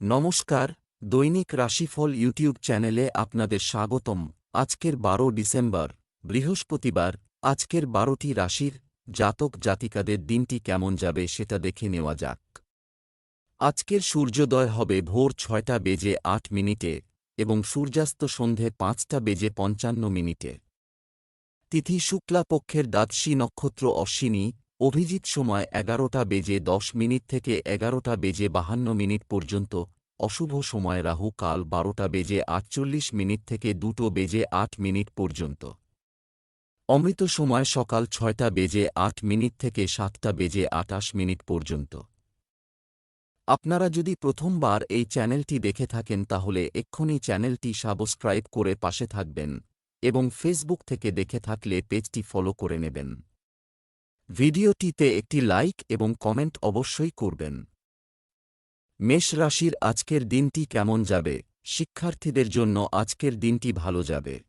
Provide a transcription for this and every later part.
নমস্কার, দৈনিক রাশিফল ইউটিউব চ্যানেলে আপনাদের স্বাগতম। আজকের বারো ডিসেম্বর, বৃহস্পতিবার, আজকের বারোটি রাশির জাতক জাতিকাদের দিনটি কেমন যাবে সেটা দেখে নেওয়া যাক। আজকের সূর্যোদয় হবে ভোর ছয়টা বেজে আট মিনিটে এবং সূর্যাস্ত সন্ধে পাঁচটা বেজে পঞ্চান্ন মিনিটে। তিথি শুক্লাপক্ষের দ্বাদশী নক্ষত্র অশ্বিনী অভিজিৎ সময় এগারোটা বেজে দশ মিনিট থেকে এগারোটা বেজে বাহান্ন মিনিট পর্যন্ত, অশুভ সময় রাহু কাল বারোটা বেজে আটচল্লিশ মিনিট থেকে দুটো বেজে আট মিনিট পর্যন্ত। অমৃত সময় সকাল ছয়টা বেজে আট মিনিট থেকে সাতটা বেজে আটাশ মিনিট পর্যন্ত। আপনারা যদি প্রথমবার এই চ্যানেলটি দেখে থাকেন তাহলে এক্ষুনি চ্যানেলটি সাবস্ক্রাইব করে পাশে থাকবেন এবং ফেসবুক থেকে দেখে থাকলে পেজটি ফলো করে নেবেন। ভিডিওটিতে একটি লাইক এবং কমেন্ট অবশ্যই করবেন। মেষ রাশির আজকের দিনটি কেমন যাবে? শিক্ষার্থীদের জন্য আজকের দিনটি ভালো যাবে।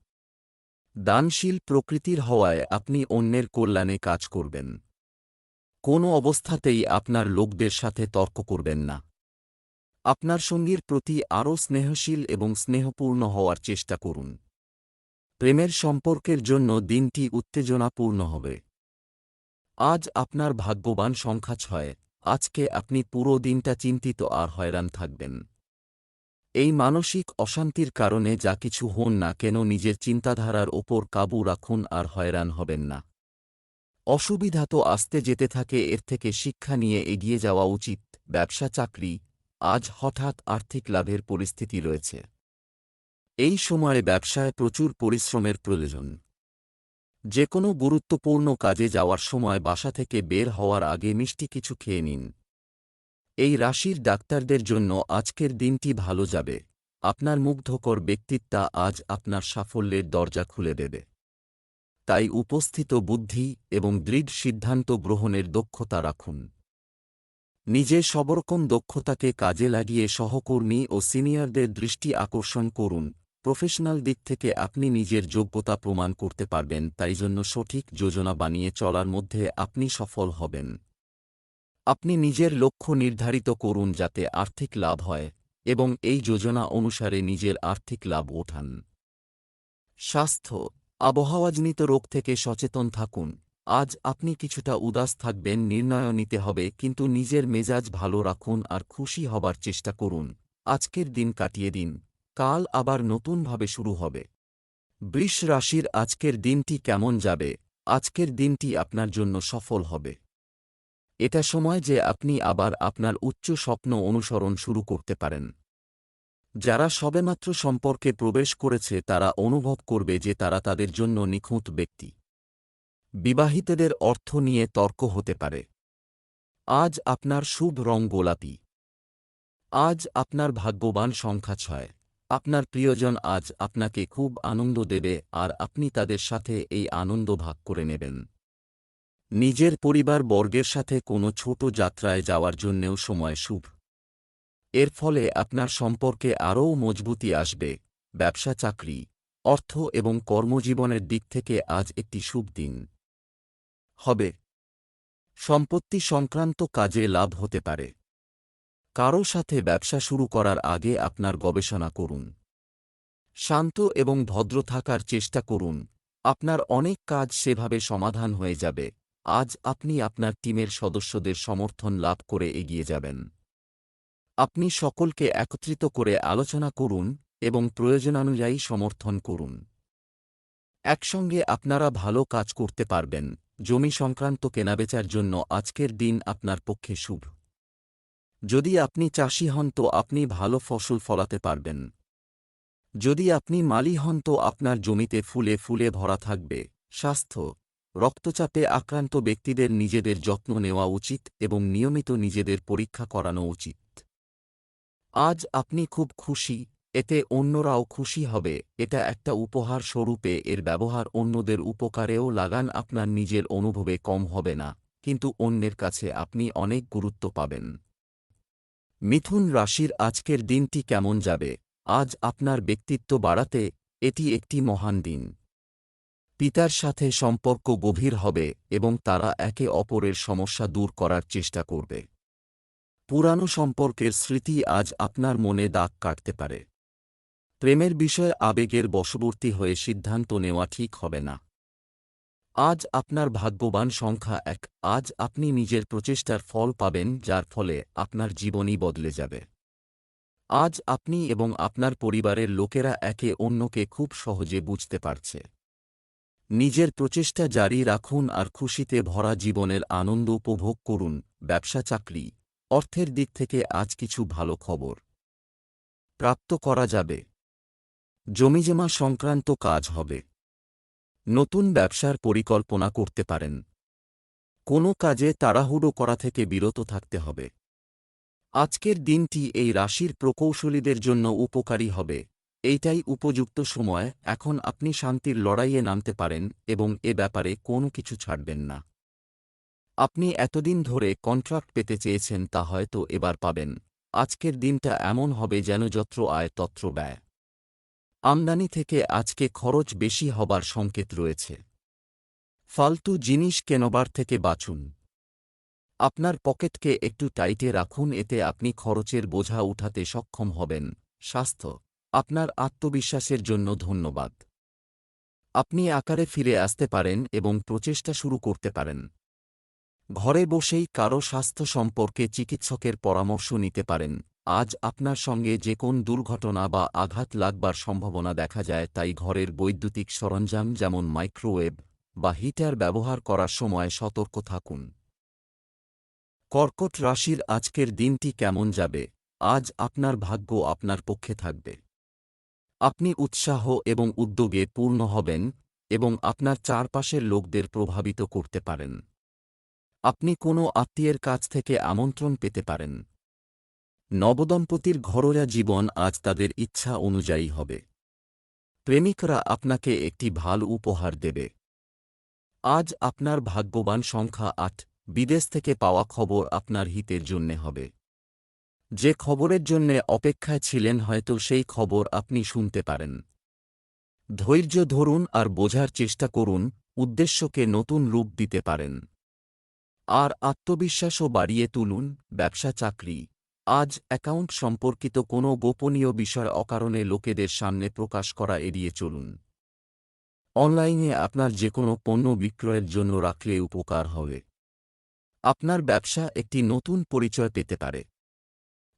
দানশীল প্রকৃতির হওয়ায় আপনি অন্যের কল্যাণে কাজ করবেন। কোনো অবস্থাতেই আপনার লোকদের সাথে তর্ক করবেন না। আপনার সঙ্গীর প্রতি আরও স্নেহশীল এবং স্নেহপূর্ণ হওয়ার চেষ্টা করুন। প্রেমের সম্পর্কের জন্য দিনটি উত্তেজনাপূর্ণ হবে। আজ আপনার ভাগ্যবান সংখ্যা ছয়। আজকে আপনি পুরো দিনটা চিন্তিত আর হয়রান থাকবেন। এই মানসিক অশান্তির কারণে যা কিছু হন না কেন নিজের চিন্তাধারার ওপর কাবু রাখুন আর হয়রান হবেন না। অসুবিধা তো আসতে যেতে থাকে, এর থেকে শিক্ষা নিয়ে এগিয়ে যাওয়া উচিত। ব্যবসা, চাকরি, আজ হঠাৎ আর্থিক লাভের পরিস্থিতি রয়েছে। এই সময়ে ব্যবসায় প্রচুর পরিশ্রমের প্রয়োজন। যে কোনো গুরুত্বপূর্ণ কাজে যাওয়ার সময় বাসা থেকে বের হওয়ার আগে মিষ্টি কিছু খেয়ে নিন। এই রাশির ডাক্তারদের জন্য আজকের দিনটি ভালো যাবে। আপনার মুগ্ধকর ব্যক্তিত্বা আজ আপনার সাফল্যের দরজা খুলে দেবে। তাই উপস্থিত বুদ্ধি এবং দৃঢ় সিদ্ধান্ত গ্রহণের দক্ষতা রাখুন। নিজে সবরকম দক্ষতাকে কাজে লাগিয়ে সহকর্মী ও সিনিয়রদের দৃষ্টি আকর্ষণ করুন। প্রফেশনাল দিক থেকে আপনি নিজের যোগ্যতা প্রমাণ করতে পারবেন, তাই জন্য সঠিক যোজনা বানিয়ে চলার মধ্যে আপনি সফল হবেন। আপনি নিজের লক্ষ্য নির্ধারিত করুন যাতে আর্থিক লাভ হয়, এবং এই যোজনা অনুসারে নিজের আর্থিক লাভ ওঠান। স্বাস্থ্য, আবহাওয়াজনিত রোগ থেকে সচেতন থাকুন। আজ আপনি কিছুটা উদাস থাকবেন, নির্ণয় নিতে হবে, কিন্তু নিজের মেজাজ ভালো রাখুন আর খুশি হবার চেষ্টা করুন। আজকের দিন কাটিয়ে দিন। কাল আবার নতুনভাবে শুরু হবে। বৃষ রাশির আজকের দিনটি কেমন যাবে? আজকের দিনটি আপনার জন্য সফল হবে। এটা সময় যে আপনি আবার আপনার উচ্চ স্বপ্ন অনুসরণ শুরু করতে পারেন। যারা সবেমাত্র সম্পর্কে প্রবেশ করেছে, তারা অনুভব করবে যে তারা তাদের জন্য নিখুঁত ব্যক্তি। বিবাহিতদের অর্থ নিয়ে তর্ক হতে পারে। আজ আপনার শুভ রং গোলাপি। আজ আপনার ভাগ্যবান সংখ্যা ছয়। আপনার প্রিয়জন আজ আপনাকে খুব আনন্দ দেবে আর আপনি তাদের সাথে এই আনন্দ ভাগ করে নেবেন। নিজের পরিবার বর্গের সাথে কোনো ছোট যাত্রায় যাওয়ার জন্যেও সময় শুভ। এর ফলে আপনার সম্পর্কে আরও মজবুতি আসবে, ব্যবসা, চাকরি, অর্থ এবং কর্মজীবনের দিক থেকে আজ একটি শুভ দিন। হবে। সম্পত্তি সংক্রান্ত কাজে লাভ হতে পারে। কারও সাথে ব্যবসা শুরু করার আগে আপনার গবেষণা করুন। শান্ত এবং ভদ্র থাকার চেষ্টা করুন। আপনার অনেক কাজ সেভাবে সমাধান হয়ে যাবে। আজ আপনি আপনার টিমের সদস্যদের সমর্থন লাভ করে এগিয়ে যাবেন। আপনি সকলকে একত্রিত করে আলোচনা করুন এবং প্রয়োজনানুযায়ী সমর্থন করুন। একসঙ্গে আপনারা ভালো কাজ করতে পারবেন। জমি সংক্রান্ত কেনাবেচার জন্য আজকের দিন আপনার পক্ষে শুভ। যদি আপনি চাষি হন তো আপনি ভালো ফসল ফলাতে পারবেন। যদি আপনি মালি হন তো আপনার জমিতে ফুলে ফুলে ভরা থাকবে। স্বাস্থ্য। রক্তচাপে আক্রান্ত ব্যক্তিদের নিজেদের যত্ন নেওয়া উচিত এবং নিয়মিত নিজেদের পরীক্ষা করানো উচিত। আজ আপনি খুব খুশি, এতে অন্যরাও খুশি হবে, এটা একটা উপহার স্বরূপে এর ব্যবহার অন্যদের উপকারেও লাগান আপনার নিজের অনুভবে কম হবে না, কিন্তু অন্যের কাছে আপনি অনেক গুরুত্ব পাবেন। মিথুন রাশির আজকের দিনটি কেমন যাবে? আজ আপনার ব্যক্তিত্ব বাড়াতে এটি একটি মহান দিন। পিতার সাথে সম্পর্ক গভীর হবে এবং তারা একে অপরের সমস্যা দূর করার চেষ্টা করবে। পুরানো সম্পর্কের স্মৃতি আজ আপনার মনে দাগ কাটতে পারে। প্রেমের বিষয়ে আবেগের বশবর্তী হয়ে সিদ্ধান্ত নেওয়া ঠিক হবে না। আজ আপনার ভাগ্যবান সংখ্যা এক। আজ আপনি নিজের প্রচেষ্টার ফল পাবেন, যার ফলে আপনার জীবনই বদলে যাবে। আজ আপনি এবং আপনার পরিবারের লোকেরা একে অন্যকে খুব সহজে বুঝতে পারছে। নিজের প্রচেষ্টা জারি রাখুন আর খুশিতে ভরা জীবনের আনন্দ উপভোগ করুন, ব্যবসা, চাকরি, অর্থের দিক থেকে আজ কিছু ভালো খবর। প্রাপ্ত করা যাবে। জমিজমা সংক্রান্ত কাজ হবে। নতুন ব্যবসার পরিকল্পনা করতে পারেন। কোনো কাজে তাড়াহুড়ো করা থেকে বিরত থাকতে হবে। আজকের দিনটি এই রাশির প্রকৌশলীদের জন্য উপকারী হবে। এইটাই উপযুক্ত সময়, এখন আপনি শান্তির লড়াইয়ে নামতে পারেন এবং এ ব্যাপারে কোনো কিছু ছাড়বেন না। আপনি এতদিন ধরে কন্ট্রাক্ট পেতে চেয়েছেন তা হয়তো এবার পাবেন। আজকের দিনটা এমন হবে যেন যত্র আয় তত্র ব্যয়। আমদানি থেকে আজকে খরচ বেশি হবার সংকেত রয়েছে। ফালতু জিনিস কেনবার থেকে বাঁচুন। আপনার পকেটকে একটু টাইটে রাখুন, এতে আপনি খরচের বোঝা উঠাতে সক্ষম হবেন। স্বাস্থ্য, আপনার আত্মবিশ্বাসের জন্য ধন্যবাদ। আপনি আকারে ফিরে আসতে পারেন এবং প্রচেষ্টা শুরু করতে পারেন। ঘরে বসেই কারও স্বাস্থ্য সম্পর্কে চিকিৎসকের পরামর্শ নিতে পারেন। আজ আপনার সঙ্গে যে কোন দুর্ঘটনা বা আঘাত লাগবার সম্ভাবনা দেখা যায় তাই ঘরের বৈদ্যুতিক সরঞ্জাম যেমন মাইক্রোওয়েভ বা হিটার ব্যবহার করার সময় সতর্ক থাকুন। কর্কট রাশির আজকের দিনটি কেমন যাবে? আজ আপনার ভাগ্য আপনার পক্ষে থাকবে। আপনি উৎসাহ এবং উদ্যোগে পূর্ণ হবেন এবং আপনার চারপাশের লোকদের প্রভাবিত করতে পারেন। আপনি কোনো আত্মীয়ের কাছ থেকে আমন্ত্রণ পেতে পারেন। নবদম্পতির ঘরোয়া জীবন আজ তাদের ইচ্ছা অনুযায়ী হবে। প্রেমিকরা আপনাকে একটি ভালো উপহার দেবে। আজ আপনার ভাগ্যবান সংখ্যা আট, বিদেশ থেকে পাওয়া খবর আপনার হিতের জন্যে হবে। যে খবরের জন্যে অপেক্ষায় ছিলেন হয়তো সেই খবর আপনি শুনতে পারেন। ধৈর্য ধরুন আর বোঝার চেষ্টা করুন, উদ্দেশ্যকে নতুন রূপ দিতে পারেন। আর আত্মবিশ্বাসও বাড়িয়ে তুলুন ব্যবসা চাকরি আজ অ্যাকাউন্ট সম্পর্কিত কোনো গোপনীয় বিষয় অকারণে লোকেদের সামনে প্রকাশ করা এড়িয়ে চলুন। অনলাইনে আপনার যে কোনো পণ্য বিক্রয়ের জন্য রাখলে উপকার হবে। আপনার ব্যবসা একটি নতুন পরিচয় পেতে পারে।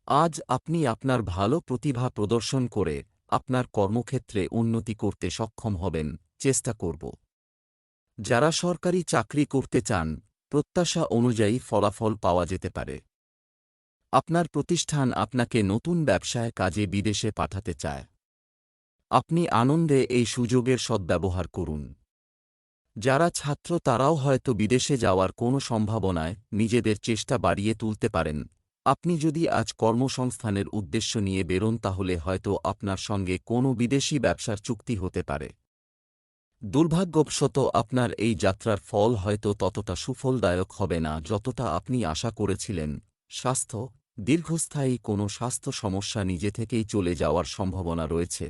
আজ আপনি আপনার ভালো প্রতিভা প্রদর্শন করে আপনার কর্মক্ষেত্রে উন্নতি করতে সক্ষম হবেন, চেষ্টা করব। যারা সরকারি চাকরি করতে চান, প্রত্যাশা অনুযায়ী ফলাফল পাওয়া যেতে পারে। আপনার প্রতিষ্ঠান আপনাকে নতুন ব্যবসায় কাজে বিদেশে পাঠাতে চায়। আপনি আনন্দে এই সুযোগের সদ্ব্যবহার করুন। যারা ছাত্র তারাও হয়তো বিদেশে যাওয়ার কোনো সম্ভাবনায় নিজেদের চেষ্টা বাড়িয়ে তুলতে পারেন। আপনি যদি আজ কর্মসংস্থানের উদ্দেশ্য নিয়ে বেরোন তাহলে হয়তো আপনার সঙ্গে কোনো বিদেশি ব্যবসার চুক্তি হতে পারে। দুর্ভাগ্যবশত আপনার এই যাত্রার ফল হয়তো ততটা সুফলদায়ক হবে না যতটা আপনি আশা করেছিলেন। স্বাস্থ্য দীর্ঘস্থায়ী কোনো স্বাস্থ্য সমস্যা নিজে থেকেই চলে যাওয়ার সম্ভাবনা রয়েছে,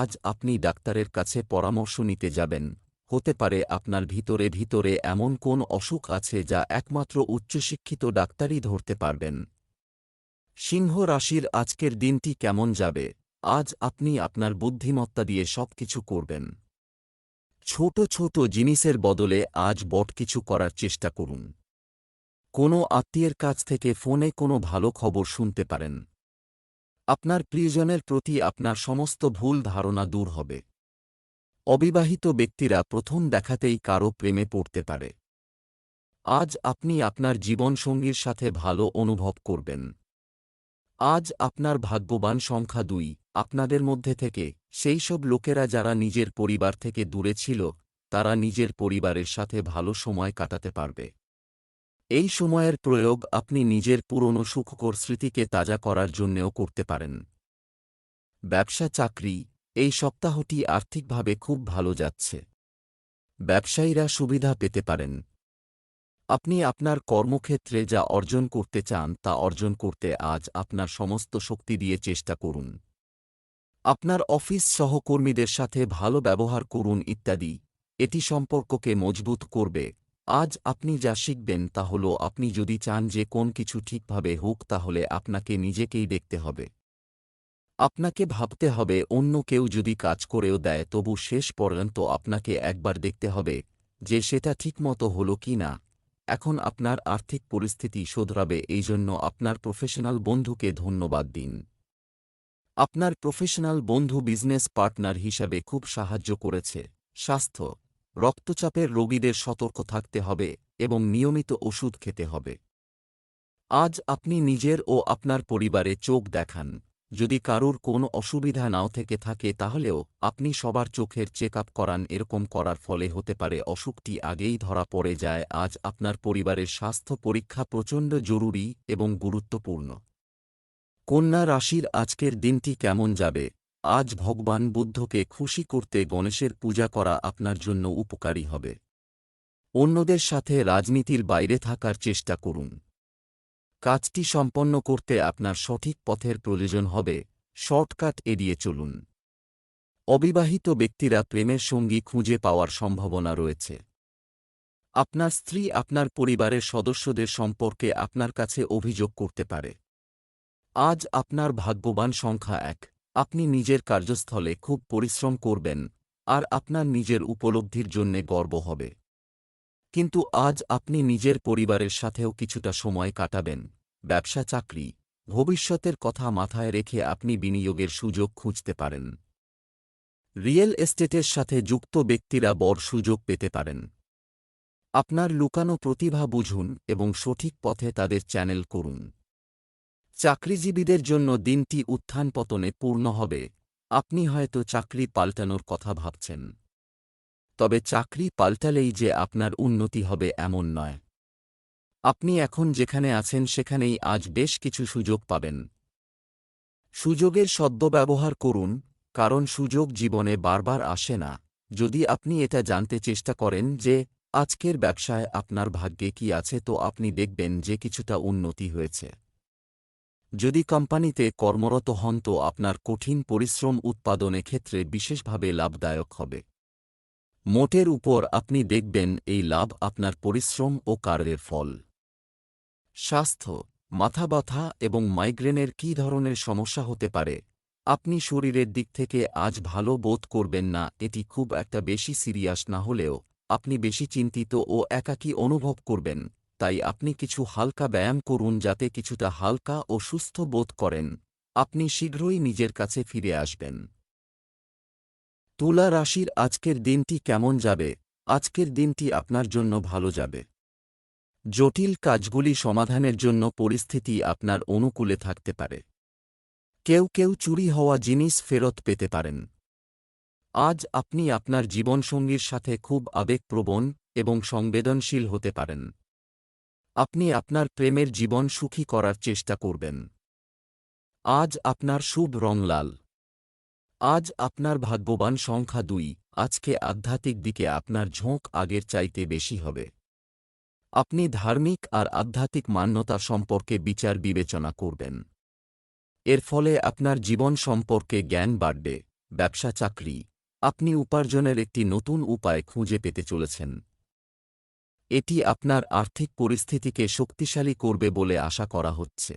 আজ আপনি ডাক্তারের কাছে পরামর্শ নিতে যাবেন। হতে পারে আপনার ভিতরে ভিতরে এমন কোন অসুখ আছে যা একমাত্র উচ্চশিক্ষিত ডাক্তারই ধরতে পারবেন। সিংহ রাশির আজকের দিনটি কেমন যাবে? আজ আপনি আপনার বুদ্ধিমত্তা দিয়ে সব কিছু করবেন। ছোট ছোট জিনিসের বদলে আজ বট কিছু করার চেষ্টা করুন। কোনো আত্মীয়ের কাছ থেকে ফোনে কোনো ভালো খবর শুনতে পারেন। আপনার প্রিয়জনের প্রতি আপনার সমস্ত ভুল ধারণা দূর হবে। অবিবাহিত ব্যক্তিরা প্রথম দেখাতেই কারও প্রেমে পড়তে পারে। আজ আপনি আপনার জীবনসঙ্গীর সাথে ভালো অনুভব করবেন। আজ আপনার ভাগ্যবান সংখ্যা দুই, আপনাদের মধ্যে থেকে, সেই সব লোকেরা যারা নিজের পরিবার থেকে দূরে ছিল, তারা নিজের পরিবারের সাথে ভালো সময় কাটাতে পারবে। এই সময়ের প্রয়োগ আপনি নিজের পুরনো সুখকর স্মৃতিকে তাজা করার জন্যেও করতে পারেন। ব্যবসা চাকরি, এই সপ্তাহটি আর্থিকভাবে খুব ভালো যাচ্ছে। ব্যবসায়ীরা সুবিধা পেতে পারেন। আপনি আপনার কর্মক্ষেত্রে যা অর্জন করতে চান তা অর্জন করতে আজ আপনার সমস্ত শক্তি দিয়ে চেষ্টা করুন। আপনার অফিস সহকর্মীদের সাথে ভালো ব্যবহার করুন ইত্যাদি, এটি সম্পর্ককে মজবুত করবে। আজ আপনি যা শিখবেন তা হল আপনি যদি চান যে কোন কিছু ঠিকভাবে হোক তাহলে আপনাকে নিজেকেই দেখতে হবে। আপনাকে ভাবতে হবে অন্য কেউ যদি কাজ করেও দেয় তবু শেষ পর্যন্ত আপনাকে একবার দেখতে হবে যে সেটা ঠিকমতো হল কি না। এখন আপনার আর্থিক পরিস্থিতি শোধরাবে এই জন্য আপনার প্রফেশনাল বন্ধুকে ধন্যবাদ দিন। আপনার প্রফেশনাল বন্ধু বিজনেস পার্টনার হিসাবে খুব সাহায্য করেছে। স্বাস্থ্য রক্তচাপের রোগীদের সতর্ক থাকতে হবে এবং নিয়মিত ওষুধ খেতে হবে। আজ আপনি নিজের ও আপনার পরিবারে চোখ দেখান। যদি কারুর কোনো অসুবিধা নাও থেকে থাকে তাহলেও আপনি সবার চোখের চেক আপ করান, এরকম করার ফলে হতে পারে অসুখটি আগেই ধরা পড়ে যায়। আজ আপনার পরিবারের স্বাস্থ্য পরীক্ষা প্রচণ্ড জরুরি এবং গুরুত্বপূর্ণ। কন্যা রাশির আজকের দিনটি কেমন যাবে? আজ ভগবান বুদ্ধকে খুশি করতে গণেশের পূজা করা আপনার জন্য উপকারী হবে। অন্যদের সাথে রাজনীতির বাইরে থাকার চেষ্টা করুন। কাজটি সম্পন্ন করতে আপনার সঠিক পথের প্রয়োজন হবে, শর্টকাট এড়িয়ে চলুন। অবিবাহিত ব্যক্তিরা প্রেমের সঙ্গী খুঁজে পাওয়ার সম্ভাবনা রয়েছে। আপনার স্ত্রী আপনার পরিবারের সদস্যদের সম্পর্কে আপনার কাছে অভিযোগ করতে পারে। আজ আপনার ভাগ্যবান সংখ্যা এক। আপনি নিজের কার্যস্থলে খুব পরিশ্রম করবেন, আর আপনার নিজের উপলব্ধির জন্যে গর্ব হবে। কিন্তু আজ আপনি নিজের পরিবারের সাথেও কিছুটা সময় কাটাবেন, ব্যবসা, চাকরি, ভবিষ্যতের কথা মাথায় রেখে আপনি বিনিয়োগের সুযোগ খুঁজতে পারেন। রিয়েল এস্টেটের সাথে যুক্ত ব্যক্তিরা বড় সুযোগ পেতে পারেন। আপনার লুকানো প্রতিভা বুঝুন এবং সঠিক পথে তাদের চ্যানেল করুন। চাকরিজীবীদের জন্য দিনটি উত্থান পতনে পূর্ণ হবে। আপনি হয়তো চাকরি পাল্টানোর কথা ভাবছেন। তবে চাকরি পাল্টালেই যে আপনার উন্নতি হবে এমন নয়। আপনি এখন যেখানে আছেন সেখানেই আজ বেশ কিছু সুযোগ পাবেন। সুযোগের সদ্ব্যবহার করুন, কারণ সুযোগ জীবনে বারবার আসে না। যদি আপনি এটা জানতে চেষ্টা করেন যে, আজকের ব্যবসায় আপনার ভাগ্যে কি আছে, তো আপনি দেখবেন যে কিছুটা উন্নতি হয়েছে। যদি কোম্পানিতে কর্মরত হন তো আপনার কঠিন পরিশ্রম উৎপাদনে ক্ষেত্রে বিশেষভাবে লাভদায়ক হবে। মোটের উপর আপনি দেখবেন এই লাভ আপনার পরিশ্রম ও কার্যের ফল। স্বাস্থ্য, মাথা ব্যথা এবং মাইগ্রেনের কী ধরনের সমস্যা হতে পারে, আপনি শরীরের দিক থেকে আজ ভালো বোধ করবেন না, এটি খুব একটা বেশি সিরিয়াস না হলেও আপনি বেশি চিন্তিত ও একাকী অনুভব করবেন। তাই আপনি কিছু হালকা ব্যায়াম করুন যাতে কিছুটা হালকা ও সুস্থ বোধ করেন। আপনি শীঘ্রই নিজের কাছে ফিরে আসবেন। তুলা রাশির আজকের দিনটি কেমন যাবে? আজকের দিনটি আপনার জন্য ভালো যাবে। জটিল কাজগুলি সমাধানের জন্য পরিস্থিতি আপনার অনুকূলে থাকতে পারে। কেউ কেউ চুরি হওয়া জিনিস ফেরত পেতে পারেন। আজ আপনি আপনার জীবনসঙ্গীর সাথে খুব আবেগপ্রবণ এবং সংবেদনশীল হতে পারেন। আপনি আপনার প্রেমের জীবন সুখী করার চেষ্টা করবেন। আজ আপনার শুভ রং লাল। আজ আপনার ভাগ্যবান সংখ্যা দুই। আজকে আধ্যাত্মিক দিকে আপনার ঝোঁক আগের চাইতে বেশি হবে। আপনি ধার্মিক আর আধ্যাত্মিক মান্যতা সম্পর্কে বিচার বিবেচনা করবেন। এর ফলে আপনার জীবন সম্পর্কে জ্ঞান বাড়বে। ব্যবসা চাকরি। আপনি উপার্জনের একটি নতুন উপায় খুঁজে পেতে চলেছেন। এটি আপনার আর্থিক পরিস্থিতিকে শক্তিশালী করবে বলে আশা করা হচ্ছে।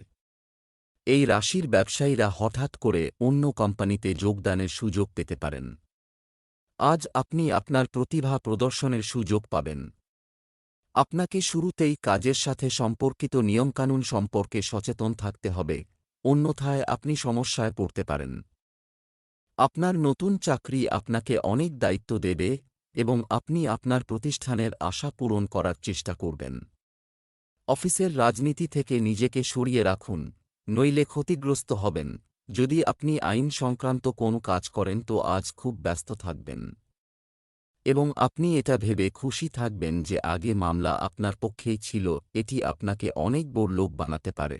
এই রাশির ব্যবসায়ীরা হঠাৎ করে অন্য কোম্পানিতে যোগদানের সুযোগ পেতে পারেন। আজ আপনি আপনার প্রতিভা প্রদর্শনের সুযোগ পাবেন। আপনাকে শুরুতেই কাজের সাথে সম্পর্কিত নিয়মকানুন সম্পর্কে সচেতন থাকতে হবে, অন্যথায় আপনি সমস্যায় পড়তে পারেন। আপনার নতুন চাকরি আপনাকে অনেক দায়িত্ব দেবে এবং আপনি আপনার প্রতিষ্ঠানের আশা পূরণ করার চেষ্টা করবেন। অফিসের রাজনীতি থেকে নিজেকে সরিয়ে রাখুন, নইলে ক্ষতিগ্রস্ত হবেন। যদি আপনি আইন সংক্রান্ত কোনো কাজ করেন তো আজ খুব ব্যস্ত থাকবেন। এবং আপনি এটা ভেবে খুশি থাকবেন যে আগে মামলা আপনার পক্ষেই ছিল, এটি আপনাকে অনেক বড় লোক বানাতে পারে।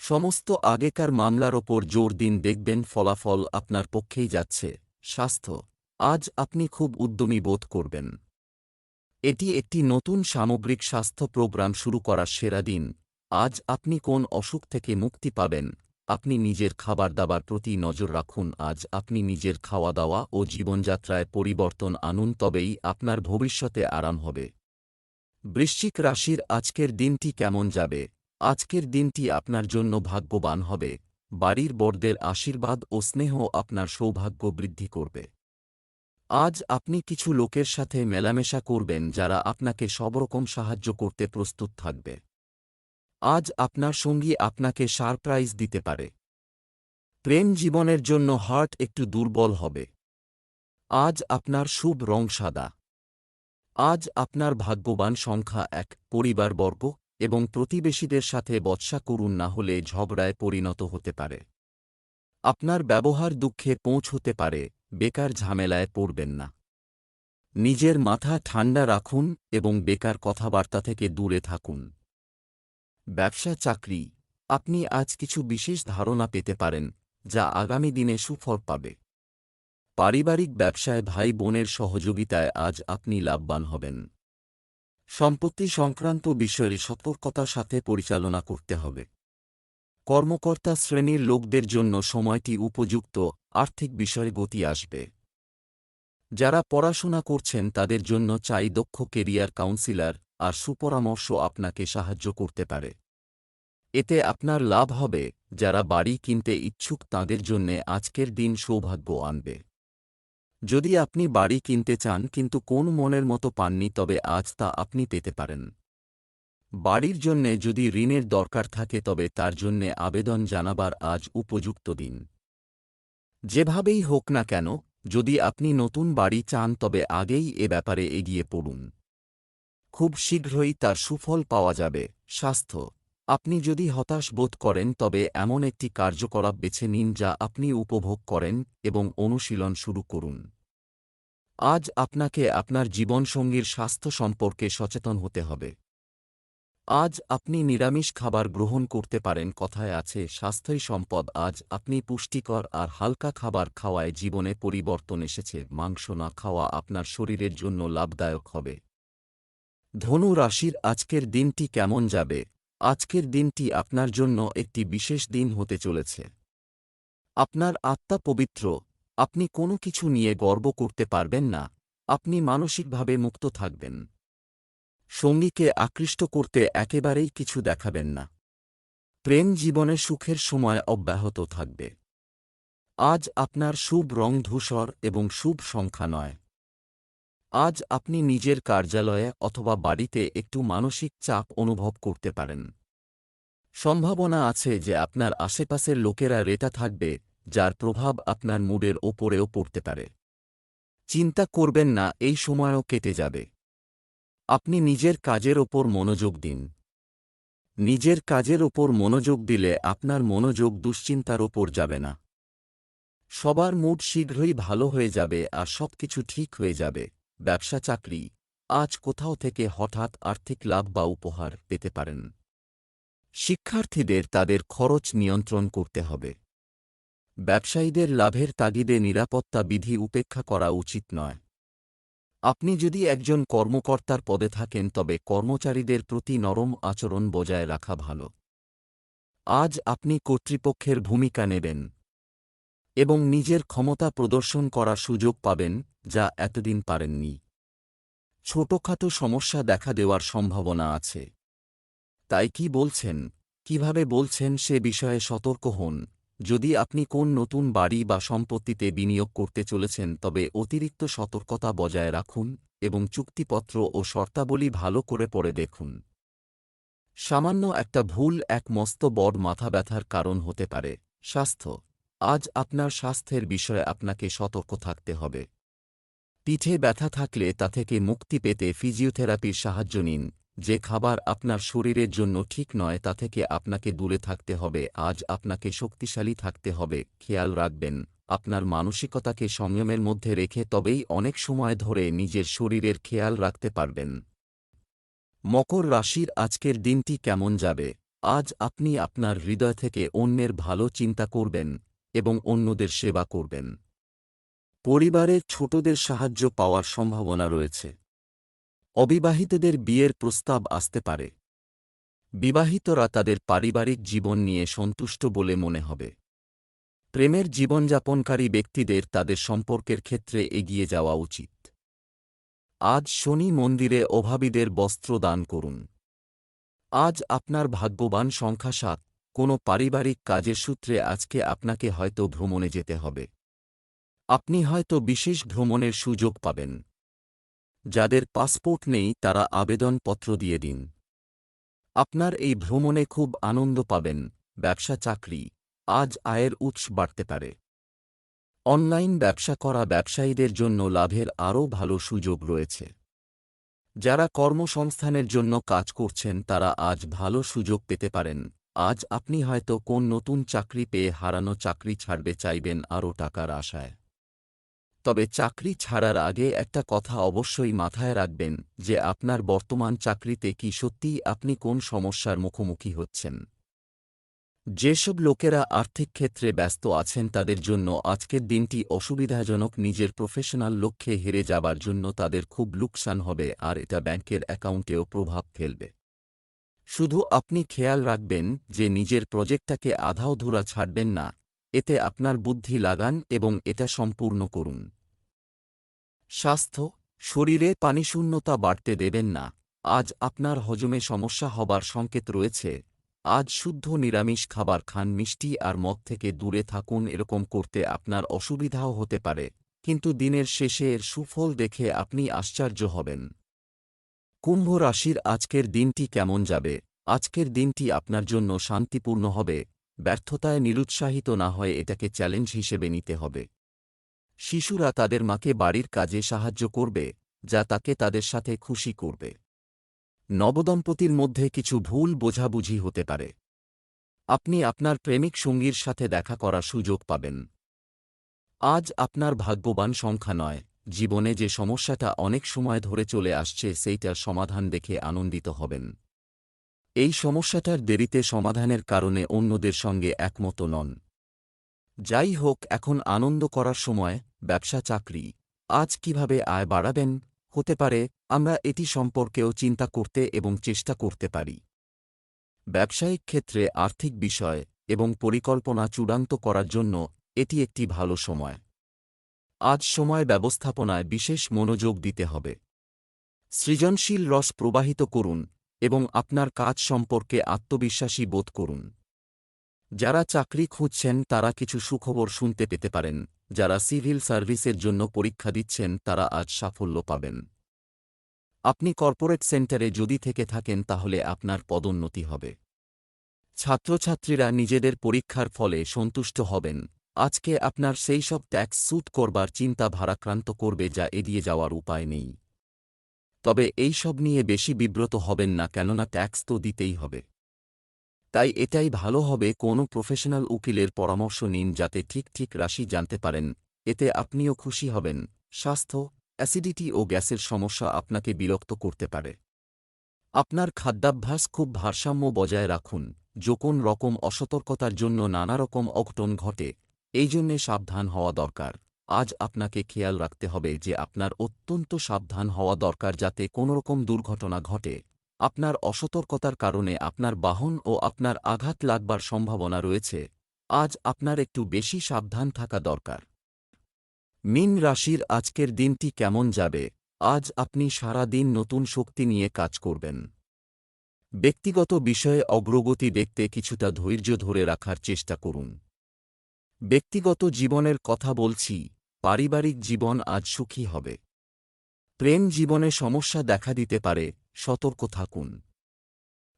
সমস্ত আগেকার মামলার ওপর জোর দিন দেখবেন ফলাফল আপনার পক্ষেই যাচ্ছে, স্বাস্থ্য। আজ আপনি খুব উদ্যমী বোধ করবেন। এটি একটি নতুন সামগ্রিক স্বাস্থ্য প্রোগ্রাম শুরু করার সেরা দিন। আজ আপনি কোন অসুখ থেকে মুক্তি পাবেন? আপনি নিজের খাবার দাবার প্রতি নজর রাখুন। আজ আপনি নিজের খাওয়া দাওয়া ও জীবনযাত্রায় পরিবর্তন আনুন, তবেই আপনার ভবিষ্যতে আরাম হবে। বৃশ্চিক রাশির আজকের দিনটি কেমন যাবে? আজকের দিনটি আপনার জন্য ভাগ্যবান হবে। বাড়ির বড়দের আশীর্বাদ ও স্নেহ আপনার সৌভাগ্য বৃদ্ধি করবে। আজ আপনি কিছু লোকের সাথে মেলামেশা করবেন যারা আপনাকে সবরকম সাহায্য করতে প্রস্তুত থাকবে। আজ আপনার সঙ্গী আপনাকে সারপ্রাইজ দিতে পারে। প্রেম জীবনের জন্য হার্ট একটু দুর্বল হবে। আজ আপনার শুভ রং সাদা। আজ আপনার ভাগ্যবান সংখ্যা এক, পরিবারবর্গ এবং প্রতিবেশীদের সাথে বৎসা করুন না হলে ঝগড়ায় পরিণত হতে পারে। আপনার ব্যবহার দুঃখে পৌঁছ হতে পারে। বেকার ঝামেলায় পড়বেন না। নিজের মাথা ঠান্ডা রাখুন এবং বেকার কথাবার্তা থেকে দূরে থাকুন। ব্যবসা চাকরি। আপনি আজ কিছু বিশেষ ধারণা পেতে পারেন, যা আগামী দিনে সুফল পাবে। পারিবারিক ব্যবসায় ভাই বোনের সহযোগিতায় আজ আপনি লাভবান হবেন। সম্পত্তি সংক্রান্ত বিষয়ে সতর্কতার সাথে পরিচালনা করতে হবে। কর্মকর্তা শ্রেণির লোকদের জন্য সময়টি উপযুক্ত, আর্থিক বিষয়ে গতি আসবে। যারা পড়াশোনা করছেন তাদের জন্য চাই দক্ষ কেরিয়ার কাউন্সিলর আর সুপরামর্শ আপনাকে সাহায্য করতে পারে। এতে আপনার লাভ হবে, যারা বাড়ি কিনতে ইচ্ছুক তাদের জন্যে আজকের দিন সৌভাগ্য আনবে। যদি আপনি বাড়ি কিনতে চান কিন্তু কোন মনের মতো পাননি তবে আজ তা আপনি পেতে পারেন। বাড়ির জন্যে যদি ঋণের দরকার থাকে তবে তার জন্যে আবেদন জানাবার আজ উপযুক্ত দিন। যেভাবেই হোক না কেন, যদি আপনি নতুন বাড়ি চান তবে আগেই এ ব্যাপারে এগিয়ে পড়ুন। খুব শীঘ্রই তার সুফল পাওয়া যাবে। স্বাস্থ্য। আপনি যদি হতাশ বোধ করেন তবে এমন একটি কার্যকলাপ বেছে নিন যা আপনি উপভোগ করেন এবং অনুশীলন শুরু করুন। আজ আপনাকে আপনার জীবনসঙ্গীর স্বাস্থ্য সম্পর্কে সচেতন হতে হবে। আজ আপনি নিরামিষ খাবার গ্রহণ করতে পারেন, কথায় আছে, স্বাস্থ্যই সম্পদ, আজ আপনি পুষ্টিকর আর হালকা খাবার খাওয়ায় জীবনে পরিবর্তন এসেছে, মাংস না খাওয়া আপনার শরীরের জন্য লাভদায়ক হবে। ধনু রাশির আজকের দিনটি কেমন যাবে? আজকের দিনটি আপনার জন্য একটি বিশেষ দিন হতে চলেছে। আপনার আত্মা পবিত্র, আপনি কোনো কিছু নিয়ে গর্ব করতে পারবেন না, আপনি মানসিকভাবে মুক্ত থাকবেন। সঙ্গীকে আকৃষ্ট করতে একেবারেই কিছু দেখাবেন না। প্রেম জীবনে সুখের সময় অব্যাহত থাকবে। আজ আপনার শুভ রং ধূসর এবং শুভ সংখ্যা নয়। আজ আপনি নিজের কার্যালয়ে অথবা বাড়িতে একটু মানসিক চাপ অনুভব করতে পারেন। সম্ভাবনা আছে যে আপনার আশেপাশের লোকেরা রেটা থাকবে, যার প্রভাব আপনার মুডের ওপরেও পড়তে পারে। চিন্তা করবেন না, এই সময়ও কেটে যাবে। আপনি নিজের কাজের ওপর মনোযোগ দিন। নিজের কাজের ওপর মনোযোগ দিলে আপনার মনোযোগ দুশ্চিন্তার ওপর যাবে না। সবার মুড শীঘ্রই ভালো হয়ে যাবে আর সবকিছু ঠিক হয়ে যাবে। ব্যবসা চাকরি। আজ কোথাও থেকে হঠাৎ আর্থিক লাভ বা উপহার পেতে পারেন। শিক্ষার্থীদের তাদের খরচ নিয়ন্ত্রণ করতে হবে। ব্যবসায়ীদের লাভের তাগিদে নিরাপত্তা বিধি উপেক্ষা করা উচিত নয়। আপনি যদি একজন কর্মকর্তার পদে থাকেন, তবে কর্মচারীদের প্রতি নরম আচরণ বজায় রাখা ভালো। আজ আপনি কর্তৃপক্ষের ভূমিকা নেবেন এবং নিজের ক্ষমতা প্রদর্শন করার সুযোগ পাবেন, যা এতদিন পারেননি। ছোটখাটো সমস্যা দেখা দেওয়ার সম্ভাবনা আছে। তাই কি বলছেন, কীভাবে বলছেন সে বিষয়ে সতর্ক হন। যদি আপনি কোন নতুন বাড়ি বা সম্পত্তিতে বিনিয়োগ করতে চলেছেন, তবে অতিরিক্ত সতর্কতা বজায় রাখুন এবং চুক্তিপত্র ও শর্তাবলী ভালো করে পড়ে দেখুন। সামান্য একটা ভুল এক মস্ত বড় মাথা ব্যথার কারণ হতে পারে। স্বাস্থ্য। আজ আপনার স্বাস্থ্যের বিষয়ে আপনাকে সতর্ক থাকতে হবে। পিঠে ব্যথা থাকলে তা থেকে মুক্তি পেতে ফিজিওথেরাপির সাহায্য নিন। যে খাবার আপনার শরীরের জন্য ঠিক নয় তা থেকে আপনাকে দূরে থাকতে হবে, আজ আপনাকে শক্তিশালী থাকতে হবে, খেয়াল রাখবেন। আপনার মানসিকতাকে সংযমের মধ্যে রেখে তবেই অনেক সময় ধরে নিজের শরীরের খেয়াল রাখতে পারবেন। মকর রাশির আজকের দিনটি কেমন যাবে? আজ আপনি আপনার হৃদয় থেকে অন্যের ভালো চিন্তা করবেন এবং অন্যদের সেবা করবেন। পরিবারের ছোটদের সাহায্য পাওয়ার সম্ভাবনা রয়েছে। অবিবাহিতদের বিয়ের প্রস্তাব আসতে পারে। বিবাহিতরা তাদের পারিবারিক জীবন নিয়ে সন্তুষ্ট বলে মনে হবে। প্রেমের জীবনযাপনকারী ব্যক্তিদের তাদের সম্পর্কের ক্ষেত্রে এগিয়ে যাওয়া উচিত। আজ শনি মন্দিরে অভাবীদের বস্ত্র দান করুন। আজ আপনার ভাগ্যবান সংখ্যা সাত। কোনো পারিবারিক কাজের সূত্রে আজকে আপনাকে হয়তো ভ্রমণে যেতে হবে। আপনি হয়তো বিশেষ ভ্রমণের সুযোগ পাবেন। যাদের পাসপোর্ট নেই তারা আবেদনপত্র দিয়ে দিন। আপনার এই ভ্রমণে খুব আনন্দ পাবেন, ব্যবসা চাকরি, আজ আয়ের উৎস বাড়তে পারে। অনলাইন ব্যবসা করা ব্যবসায়ীদের জন্য লাভের আরও ভালো সুযোগ রয়েছে। যারা কর্মসংস্থানের জন্য কাজ করছেন তারা আজ ভালো সুযোগ পেতে পারেন। আজ আপনি হয়তো কোন নতুন চাকরি পেয়ে হারানো চাকরি ছাড়বে, চাইবেন আরও টাকার আশায়। তবে চাকরি ছাড়ার আগে একটা কথা অবশ্যই মাথায় রাখবেন যে আপনার বর্তমান চাকরিতে কি সত্যিই আপনি কোন সমস্যার মুখোমুখি হচ্ছেন। যেসব লোকেরা আর্থিক ক্ষেত্রে ব্যস্ত আছেন তাদের জন্য আজকের দিনটি অসুবিধাজনক। নিজের প্রফেশনাল লক্ষ্যে হেরে যাবার জন্য তাদের খুব লোকসান হবে আর এটা ব্যাংকের অ্যাকাউন্টেও প্রভাব ফেলবে। শুধু আপনি খেয়াল রাখবেন যে নিজের প্রজেক্টটাকে আধাও ধুরা ছাড়বেন না এতে আপনার বুদ্ধি লাগান এবং এটা সম্পূর্ণ করুন। স্বাস্থ্য, শরীরে পানিশূন্যতা বাড়তে দেবেন না। আজ আপনার হজমে সমস্যা হবার সংকেত রয়েছে। আজ শুদ্ধ নিরামিষ খাবার খান, মিষ্টি আর মদ থেকে দূরে থাকুন, এরকম করতে আপনার অসুবিধাও হতে পারে। কিন্তু দিনের শেষে এর সুফল দেখে আপনি আশ্চর্য হবেন। কুম্ভ রাশির আজকের দিনটি কেমন যাবে? আজকের দিনটি আপনার জন্য শান্তিপূর্ণ হবে। ব্যর্থতায় নিরুৎসাহিত না হয় এটাকে চ্যালেঞ্জ হিসেবে নিতে হবে। শিশুরা তাদের মাকে বাড়ির কাজে সাহায্য করবে, যা তাকে তাদের সাথে খুশি করবে। নবদম্পতির মধ্যে কিছু ভুল বোঝাবুঝি হতে পারে। আপনি আপনার প্রেমিক সঙ্গীর সাথে দেখা করার সুযোগ পাবেন। আজ আপনার ভাগ্যবান সংখ্যা নয়, জীবনে যে সমস্যাটা অনেক সময় ধরে চলে আসছে সেইটার সমাধান দেখে আনন্দিত হবেন। এই সমস্যাটার দেরিতে সমাধানের কারণে অন্যদের সঙ্গে একমত নন। যাই হোক, এখন আনন্দ করার সময়, ব্যবসা চাকরি। আজ কীভাবে আয় বাড়াবেন? হতে পারে, আমরা এটি সম্পর্কেও চিন্তা করতে এবং চেষ্টা করতে পারি। ব্যবসায়িক ক্ষেত্রে আর্থিক বিষয় এবং পরিকল্পনা চূড়ান্ত করার জন্য এটি একটি ভালো সময়। আজ সময় ব্যবস্থাপনায় বিশেষ মনোযোগ দিতে হবে। সৃজনশীল রস প্রবাহিত করুন এবং আপনার কাজ সম্পর্কে আত্মবিশ্বাসী বোধ করুন। যারা চাকরি খুঁজছেন, তারা কিছু সুখবর শুনতে পেতে পারেন। যারা সিভিল সার্ভিসের জন্য পরীক্ষা দিচ্ছেন, তারা আজ সাফল্য পাবেন। আপনি কর্পোরেট সেন্টারে যদি থেকে থাকেন, তাহলে আপনার পদোন্নতি হবে। ছাত্রছাত্রীরা নিজেদের পরীক্ষার ফলে সন্তুষ্ট হবেন। আজকে আপনার সেই সব ট্যাক্স স্যুট করবার চিন্তা ভারাক্রান্ত করবে, যা এড়িয়ে যাওয়ার উপায় নেই। তবে এই সব নিয়ে বেশি বিব্রত হবেন না কেননা ট্যাক্স তো দিতেই হবে। তাই এটাই ভালো হবে কোনো প্রফেশনাল উকিলের পরামর্শ নিন যাতে ঠিক ঠিক রাশি জানতে পারেন, এতে আপনিও খুশি হবেন, স্বাস্থ্য, অ্যাসিডিটি ও গ্যাসের সমস্যা আপনাকে বিরক্ত করতে পারে। আপনার খাদ্যাভ্যাস খুব ভারসাম্য বজায় রাখুন যখন রকম অসতর্কতার জন্য নানা রকম অঘটন ঘটে, এই জন্যে সাবধান হওয়া দরকার। আজ আপনাকে খেয়াল রাখতে হবে যে আপনার অত্যন্ত সাবধান হওয়া দরকার যাতে কোনোরকম দুর্ঘটনা ঘটে। আপনার অসতর্কতার কারণে আপনার বাহন ও আপনার আঘাত লাগবার সম্ভাবনা রয়েছে। আজ আপনার একটু বেশি সাবধান থাকা দরকার। মিন রাশির আজকের দিনটি কেমন যাবে? আজ আপনি সারা দিন নতুন শক্তি নিয়ে কাজ করবেন। ব্যক্তিগত বিষয়ে অগ্রগতি দেখতে কিছুটা ধৈর্য ধরে রাখার চেষ্টা করুন। ব্যক্তিগত জীবনের কথা বলছি। পারিবারিক জীবন আজ সুখী হবে। প্রেম জীবনে সমস্যা দেখা দিতে পারে, সতর্ক থাকুন।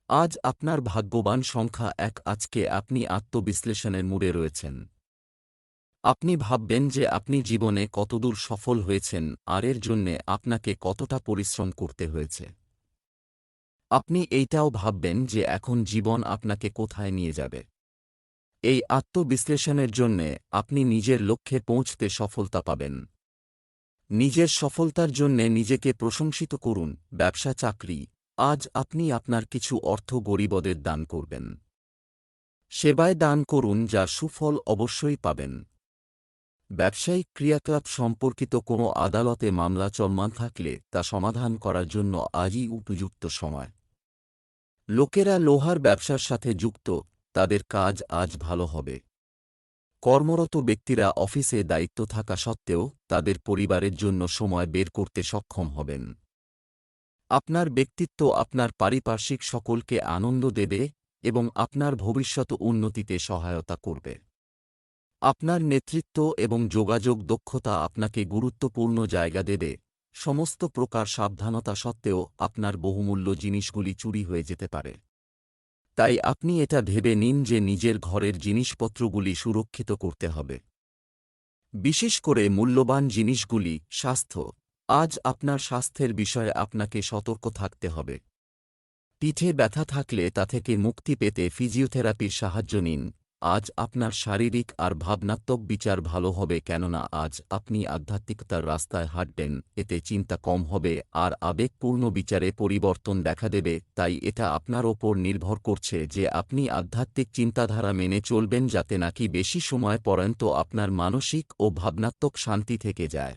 আজ আপনার ভাগ্যবান সংখ্যা এক, আজকে আপনি আত্মবিশ্লেষণের মুড়ে রয়েছেন। আপনি ভাববেন যে আপনি জীবনে কতদূর সফল হয়েছেন, আর এর জন্যে আপনাকে কতটা পরিশ্রম করতে হয়েছে। আপনি এইটাও ভাববেন যে এখন জীবন আপনাকে কোথায় নিয়ে যাবে। এই আত্মবিশ্লেষণের জন্যে আপনি নিজের লক্ষ্যে পৌঁছতে সফলতা পাবেন। নিজের সফলতার জন্যে নিজেকে প্রশংসিত করুন, ব্যবসা, চাকরি। আজ আপনি আপনার কিছু অর্থ গরিবদের দান করবেন। সেবায় দান করুন যা সুফল অবশ্যই পাবেন। ব্যবসায়িক ক্রিয়াকলাপ সম্পর্কিত কোনো আদালতে মামলা চলমান থাকলে তা সমাধান করার জন্য আজই উপযুক্ত সময়। লোকেরা লোহার ব্যবসার সাথে যুক্ত তাদের কাজ আজ ভালো হবে। কর্মরত ব্যক্তিরা অফিসে দায়িত্ব থাকা সত্ত্বেও তাদের পরিবারের জন্য সময় বের করতে সক্ষম হবেন। আপনার ব্যক্তিত্ব আপনার পারিপার্শ্বিক সকলকে আনন্দ দেবে এবং আপনার ভবিষ্যৎ উন্নতিতে সহায়তা করবে। আপনার নেতৃত্ব এবং যোগাযোগ দক্ষতা আপনাকে গুরুত্বপূর্ণ জায়গা দেবে। সমস্ত প্রকার সাবধানতা সত্ত্বেও আপনার বহুমূল্য জিনিসগুলি চুরি হয়ে যেতে পারে। তাই আপনি এটা ভেবে নিন যে নিজের ঘরের জিনিসপত্রগুলি সুরক্ষিত করতে হবে। বিশেষ করে মূল্যবান জিনিসগুলি, স্বাস্থ্য, আজ আপনার স্বাস্থ্যের বিষয়ে আপনাকে সতর্ক থাকতে হবে। পিঠে ব্যথা থাকলে তা থেকে মুক্তি পেতে ফিজিওথেরাপির সাহায্য নিন। আজ আপনার শারীরিক আর ভাবনাত্মক বিচার ভালো হবে কেননা আজ আপনি আধ্যাত্মিকতার রাস্তায় হাঁটবেন, এতে চিন্তা কম হবে আর আবেগপূর্ণ বিচারে পরিবর্তন দেখা দেবে, তাই এটা আপনার ওপর নির্ভর করছে যে আপনি আধ্যাত্মিক চিন্তাধারা মেনে চলবেন যাতে নাকি বেশি সময় পর্যন্ত আপনার মানসিক ও ভাবনাত্মক শান্তি থেকে যায়।